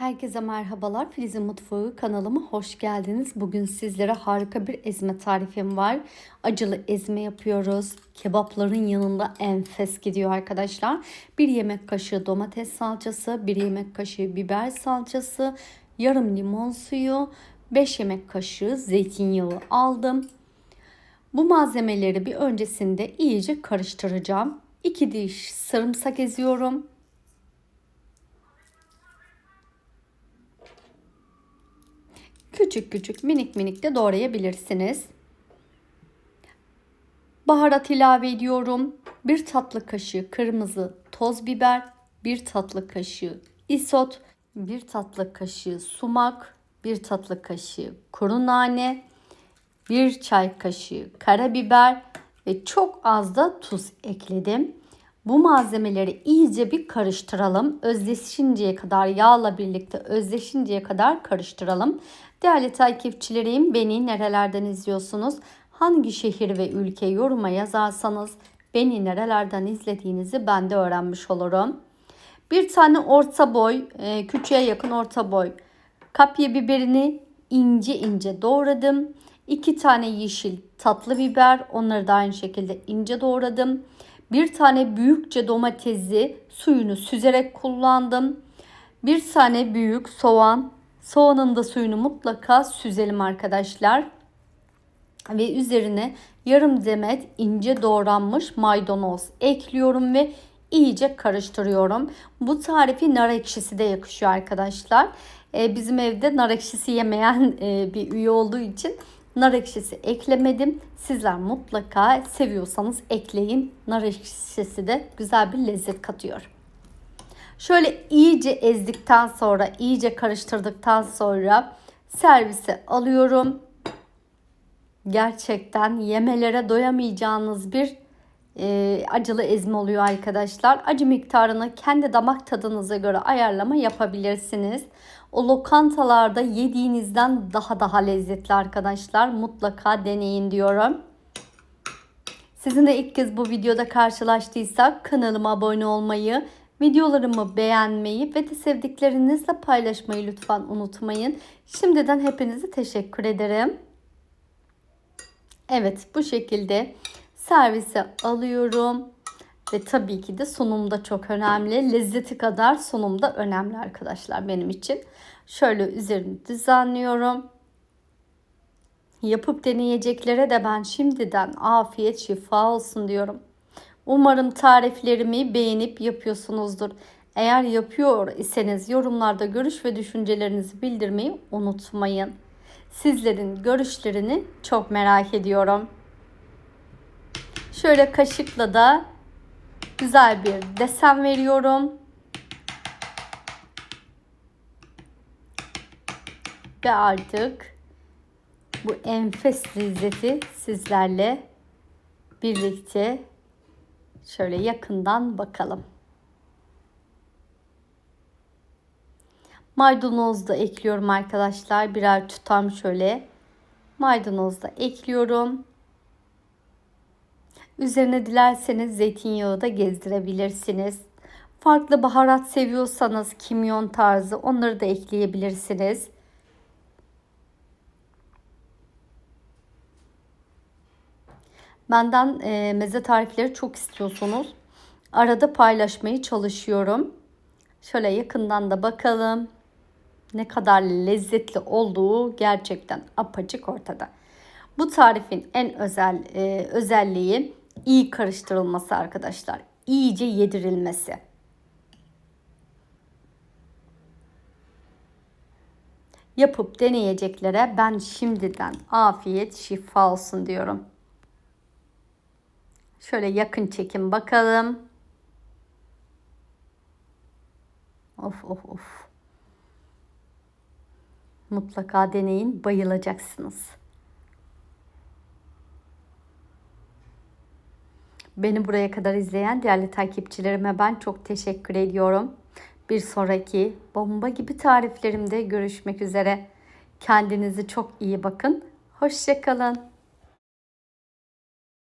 Herkese merhabalar. Filiz'in Mutfağı kanalıma hoş geldiniz. Bugün sizlere harika bir ezme tarifim var. Acılı ezme yapıyoruz. Kebapların yanında enfes gidiyor arkadaşlar. Bir yemek kaşığı domates salçası, bir yemek kaşığı biber salçası, yarım limon suyu, 5 yemek kaşığı zeytinyağı aldım. Bu malzemeleri bir öncesinde iyice karıştıracağım. 2 diş sarımsak eziyorum. Küçük küçük minik minik de doğrayabilirsiniz. Baharat ilave ediyorum. Bir tatlı kaşığı kırmızı toz biber, bir tatlı kaşığı isot, bir tatlı kaşığı sumak, bir tatlı kaşığı kuru nane, bir çay kaşığı karabiber ve çok az da tuz ekledim. Bu malzemeleri iyice bir karıştıralım. Özleşinceye kadar yağla birlikte özleşinceye kadar karıştıralım. Değerli takipçilerim beni nerelerden izliyorsunuz? Hangi şehir ve ülke yoruma yazarsanız beni nerelerden izlediğinizi ben de öğrenmiş olurum. Bir tane orta boy, e, küçüğe yakın orta boy kapya biberini ince ince doğradım. İki tane yeşil tatlı biber onları da aynı şekilde ince doğradım. Bir tane büyükçe domatesi suyunu süzerek kullandım. Bir tane büyük soğan. Soğanın da suyunu mutlaka süzelim arkadaşlar. Ve üzerine yarım demet ince doğranmış maydanoz ekliyorum ve iyice karıştırıyorum. Bu tarifi nar ekşisi de yakışıyor arkadaşlar. Ee, bizim evde nar ekşisi yemeyen e, bir üye olduğu için nar ekşisi eklemedim. Sizler mutlaka seviyorsanız ekleyin. Nar ekşisi de güzel bir lezzet katıyor. Şöyle iyice ezdikten sonra, iyice karıştırdıktan sonra servise alıyorum. Gerçekten yemelere doyamayacağınız bir e, acılı ezme oluyor arkadaşlar. Acı miktarını kendi damak tadınıza göre ayarlama yapabilirsiniz. O lokantalarda yediğinizden daha daha lezzetli arkadaşlar. Mutlaka deneyin diyorum. Sizinle ilk kez bu videoda karşılaştıysak kanalıma abone olmayı, videolarımı beğenmeyi ve de sevdiklerinizle paylaşmayı lütfen unutmayın. Şimdiden hepinize teşekkür ederim. Evet bu şekilde servise alıyorum. Ve tabii ki de sunumda çok önemli. Lezzeti kadar sunumda önemli arkadaşlar benim için. Şöyle üzerini düzenliyorum. Yapıp deneyeceklere de ben şimdiden afiyet şifa olsun diyorum. Umarım tariflerimi beğenip yapıyorsunuzdur. Eğer yapıyor iseniz yorumlarda görüş ve düşüncelerinizi bildirmeyi unutmayın. Sizlerin görüşlerini çok merak ediyorum. Şöyle kaşıkla da güzel bir desen veriyorum. Ve artık bu enfes lezzeti sizlerle birlikte şöyle yakından bakalım. Maydanoz da ekliyorum arkadaşlar. Birer tutam şöyle maydanoz da ekliyorum. Üzerine dilerseniz zeytinyağı da gezdirebilirsiniz. Farklı baharat seviyorsanız kimyon tarzı onları da ekleyebilirsiniz. Benden e, meze tarifleri çok istiyorsunuz. Arada paylaşmayı çalışıyorum. Şöyle yakından da bakalım. Ne kadar lezzetli olduğu gerçekten apaçık ortada. Bu tarifin en özel e, özelliği iyi karıştırılması arkadaşlar. İyice yedirilmesi. Yapıp deneyeceklere ben şimdiden afiyet şifa olsun diyorum. Şöyle yakın çekim bakalım. Of of of. Mutlaka deneyin, bayılacaksınız. Beni buraya kadar izleyen değerli takipçilerime ben çok teşekkür ediyorum. Bir sonraki bomba gibi tariflerimde görüşmek üzere. Kendinize çok iyi bakın. Hoşçakalın.